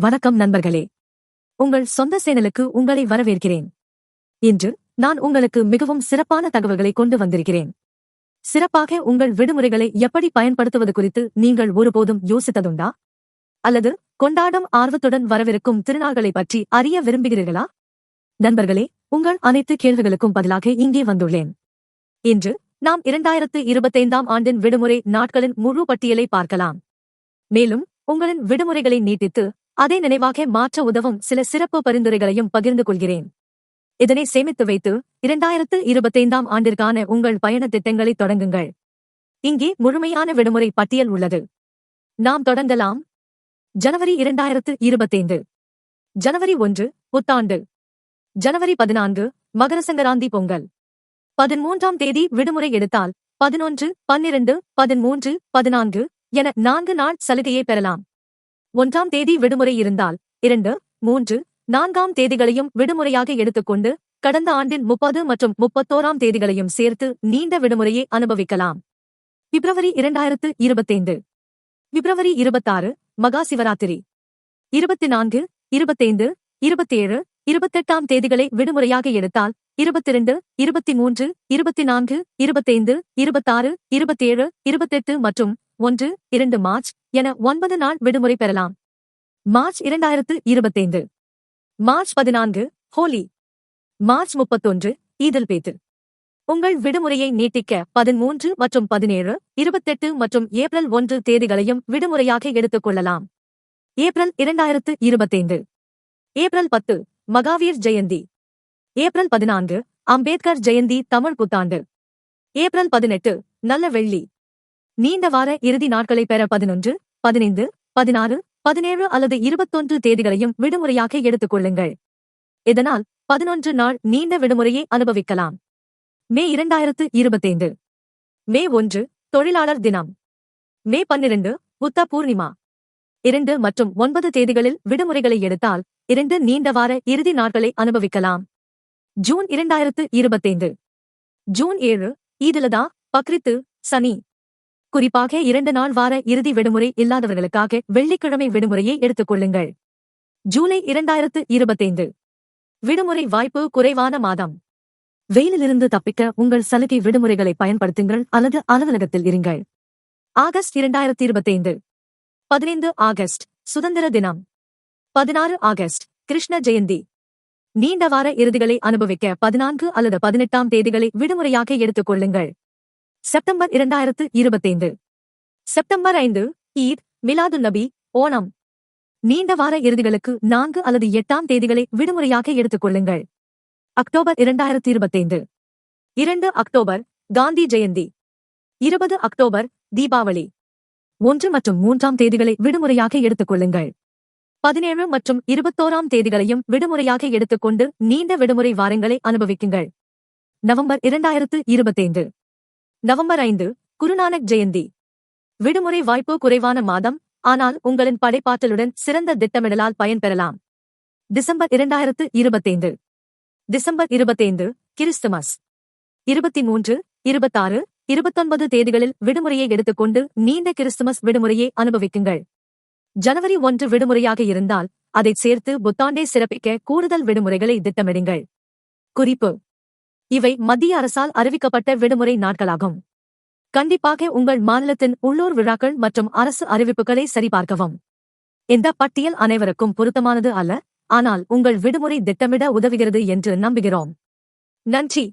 வணக்கம் நண்பர்களே. உங்கள் சொந்த சேனலுக்கு உங்களை வரவேற்கிறேன். இன்று நான் உங்களுக்கு மிகவும் சிறப்பான தகவல்களை கொண்டு வந்திருக்கிறேன். சிறப்பாக உங்கள் விடுமுறைகளை எப்படி பயன்படுத்துவது குறித்து நீங்கள் ஒருபோதும் யோசித்ததுண்டா? அல்லது கொண்டாடும் ஆர்வத்துடன் வரவிருக்கும் திருநாள்களை பற்றி அறிய விரும்புகிறீர்களா? நண்பர்களே உங்கள் அனைத்து கேள்விகளுக்கும் பதிலாக இங்கே வந்துள்ளேன். இன்று நாம் இரண்டாயிரத்து இருபத்தைந்தாம் ஆண்டின் விடுமுறை நாட்களின் முழு பட்டியலை பார்க்கலாம். மேலும் உங்களின் விடுமுறைகளை நீட்டித்து அதை நினைவாக மாற்ற உதவும் சில சிறப்பு பரிந்துரைகளையும் பகிர்ந்து கொள்கிறேன். இதனை சேமித்து வைத்து இரண்டாயிரத்து இருபத்தைந்தாம் ஆண்டிற்கான உங்கள் பயண திட்டங்களை தொடங்குங்கள். இங்கே முழுமையான விடுமுறை பட்டியல் உள்ளது. நாம் தொடங்கலாம். ஜனவரி இரண்டாயிரத்து இருபத்தைந்து. ஜனவரி ஒன்று புத்தாண்டு. ஜனவரி பதினான்கு மகர சங்கராந்தி பொங்கல். பதிமூன்றாம் தேதி விடுமுறை எடுத்தால் பதினொன்று பன்னிரண்டு பதிமூன்று பதினான்கு என நான்கு நாள் சலுகையை பெறலாம். ஒன்றாம் தேதி விடுமுறை இருந்தால் இரண்டு மூன்று நான்காம் தேதிகளையும் விடுமுறையாக எடுத்துக்கொண்டு கடந்த ஆண்டின் முப்பது மற்றும் முப்பத்தோராம் தேதிகளையும் சேர்த்து நீண்ட விடுமுறையை அனுபவிக்கலாம். பிப்ரவரி இரண்டாயிரத்து இருபத்தைந்து. பிப்ரவரி இருபத்தாறு மகா சிவராத்திரி. இருபத்தி நான்கு இருபத்தைந்து இருபத்தேழு இருபத்தெட்டாம் தேதிகளை விடுமுறையாக எடுத்தால் இருபத்திரண்டு இருபத்தி மூன்று இருபத்தி நான்கு இருபத்தைந்து இருபத்தாறு இருபத்தேழு இருபத்தெட்டு மற்றும் ஒன்று இரண்டு மார்ச் என ஒன்பது நாள் விடுமுறை பெறலாம். மார்ச் இரண்டாயிரத்து இருபத்தைந்து. மார்ச் பதினான்கு ஹோலி. மார்ச் முப்பத்தொன்று ஈதல் பேத்து. உங்கள் விடுமுறையை நீட்டிக்க பதிமூன்று மற்றும் பதினேழு இருபத்தெட்டு மற்றும் ஏப்ரல் ஒன்று தேதிகளையும் விடுமுறையாக எடுத்துக் கொள்ளலாம். ஏப்ரல் இரண்டாயிரத்து இருபத்தைந்து. ஏப்ரல் பத்து மகாவீர் ஜெயந்தி. ஏப்ரல் பதினான்கு அம்பேத்கர் ஜெயந்தி தமிழ் புத்தாண்டு. ஏப்ரல் பதினெட்டு நல்ல வெள்ளி. நீண்ட வார இறுதி நாட்களை பெற பதினொன்று பதினைந்து பதினாறு பதினேழு அல்லது இருபத்தொன்று தேதிகளையும் விடுமுறையாக எடுத்துக் கொள்ளுங்கள். இதனால் பதினொன்று நாள் நீண்ட விடுமுறையை அனுபவிக்கலாம். மே இரண்டாயிரத்து இருபத்தைந்து. மே ஒன்று தொழிலாளர் தினம். மே பன்னிரண்டு புத்த பூர்ணிமா. இரண்டு மற்றும் ஒன்பது தேதிகளில் விடுமுறைகளை எடுத்தால் இரண்டு நீண்ட வார இறுதி நாட்களை அனுபவிக்கலாம். ஜூன் இரண்டாயிரத்து இருபத்தைந்து. ஜூன் ஏழு ஈதுலதா பக்ரித்து சனி. குறிப்பாக இரண்டு நாள் வார இறுதி விடுமுறை இல்லாதவர்களுக்காக வெள்ளிக்கிழமை விடுமுறையை எடுத்துக் கொள்ளுங்கள் ஜூலை இரண்டாயிரத்து இருபத்தைந்து. விடுமுறை வாய்ப்பு குறைவான மாதம். வெயிலிலிருந்து தப்பிக்க உங்கள் சலுகை விடுமுறைகளை பயன்படுத்துங்கள் அல்லது அலுவலகத்தில் இருங்கள். ஆகஸ்ட் இரண்டாயிரத்தி இருபத்தைந்து. பதினைந்து ஆகஸ்ட் சுதந்திர தினம். பதினாறு ஆகஸ்ட் கிருஷ்ண ஜெயந்தி. நீண்ட வார இறுதிகளை அனுபவிக்க பதினான்கு அல்லது பதினெட்டாம் தேதிகளை விடுமுறையாக எடுத்துக் கொள்ளுங்கள் செப்டம்பர் இரண்டாயிரத்து இருபத்தைந்து. செப்டம்பர் ஐந்து ஈத் மிலாது நபி ஓணம். நீண்ட வார இறுதிகளுக்கு நான்கு அல்லது எட்டாம் தேதிகளை விடுமுறையாக எடுத்துக் கொள்ளுங்கள். அக்டோபர் இரண்டாயிரத்து இருபத்தைந்து. இரண்டு அக்டோபர் காந்தி ஜெயந்தி. இருபது அக்டோபர் தீபாவளி. ஒன்று மற்றும் மூன்றாம் தேதிகளை விடுமுறையாக எடுத்துக் கொள்ளுங்கள். பதினேழு மற்றும் இருபத்தோராம் தேதிகளையும் விடுமுறையாக எடுத்துக்கொண்டு நீண்ட விடுமுறை வாரங்களை அனுபவிக்குங்கள். நவம்பர் இரண்டாயிரத்து இருபத்தைந்து. நவம்பர் ஐந்து குருநானக் ஜெயந்தி. விடுமுறை வாய்ப்பு குறைவான மாதம் ஆனால் உங்களின் படைப்பாற்றலுடன் சிறந்த திட்டமிடலால் பயன்பெறலாம் டிசம்பர் இரண்டாயிரத்து இருபத்தைந்து. டிசம்பர் இருபத்தைந்து கிறிஸ்துமஸ். இருபத்தி மூன்று இருபத்தாறு இருபத்தொன்பது தேதிகளில் விடுமுறையை எடுத்துக்கொண்டு நீண்ட கிறிஸ்துமஸ் விடுமுறையை அனுபவிக்குங்கள். ஜனவரி ஒன்று விடுமுறையாக இருந்தால் அதைச் சேர்த்து புத்தாண்டை சிறப்பிக்க கூடுதல் விடுமுறைகளை திட்டமிடுங்கள். குறிப்பு இவை மத்திய அரசால் அறிவிக்கப்பட்ட விடுமுறை நாட்களாகும். கண்டிப்பாக உங்கள் மாநிலத்தின் உள்ளூர் விழாக்கள் மற்றும் அரசு அறிவிப்புகளை சரிபார்க்கவும். இந்த பட்டியல் அனைவருக்கும் பொருத்தமானது அல்ல ஆனால் உங்கள் விடுமுறை திட்டமிட உதவுகிறது என்று நம்புகிறோம். நன்றி!